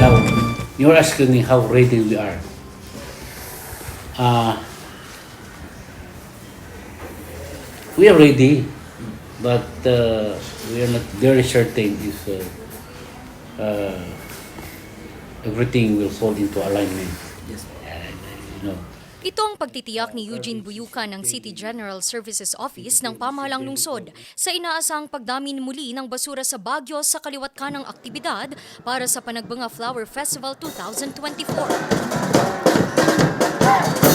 Now, you're asking me how ready we are. Uh, we are ready, but uh, we are not very certain if uh, uh, everything will fall into alignment. Yes. And, you know, Ito ang pagtitiyak ni Eugene Buyuka ng City General Services Office ng pamahalang lungsod sa inaasahang pagdami muli ng basura sa Baguio sa kaliwat kanang aktibidad para sa Panagbanga Flower Festival 2024.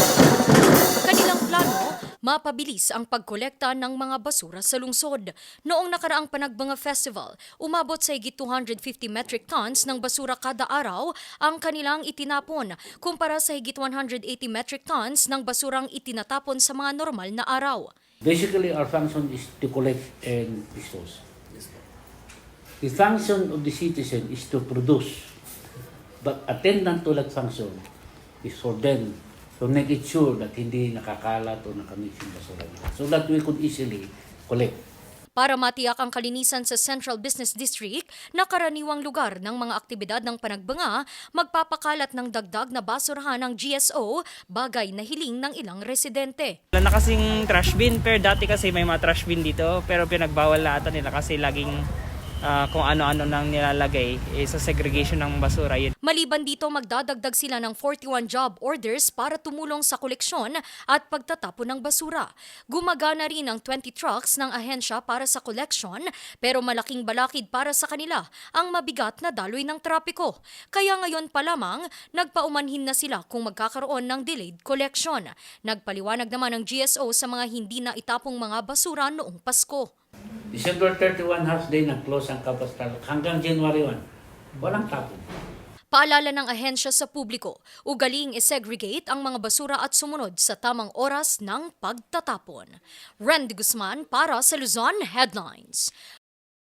Mapabilis ang pagkolekta ng mga basura sa lungsod. Noong nakaraang Panagbanga Festival, umabot sa higit 250 metric tons ng basura kada araw ang kanilang itinapon kumpara sa higit 180 metric tons ng basurang itinatapon sa mga normal na araw. basically, our function is to collect and dispose. The function of the citizen is to produce, but attendant to that function is for them to make it sure that hindi nakakalat o nakamix yung basura nila. So that we could easily collect. Para matiyak ang kalinisan sa Central Business District na karaniwang lugar ng mga aktibidad ng panagbanga, magpapakalat ng dagdag na basurahan ng GSO, bagay na hiling ng ilang residente. Wala na kasing trash bin, pero dati kasi may mga trash bin dito, pero pinagbawal na ata nila kasi laging ah, kung ano-ano nang nilalagay eh, sa segregation ng basura. Yun. Maliban dito, magdadagdag sila ng 41 job orders para tumulong sa koleksyon at pagtatapon ng basura. Gumagana rin ang 20 trucks ng ahensya para sa collection pero malaking balakid para sa kanila ang mabigat na daloy ng trapiko. Kaya ngayon pa lamang, nagpaumanhin na sila kung magkakaroon ng delayed collection. Nagpaliwanag naman ang GSO sa mga hindi na itapong mga basura noong Pasko. December 31 half day nag-close ang Kapas Tarlac hanggang January 1. Walang tapon. Paalala ng ahensya sa publiko, ugaling isegregate ang mga basura at sumunod sa tamang oras ng pagtatapon. Randy Guzman para sa Luzon Headlines.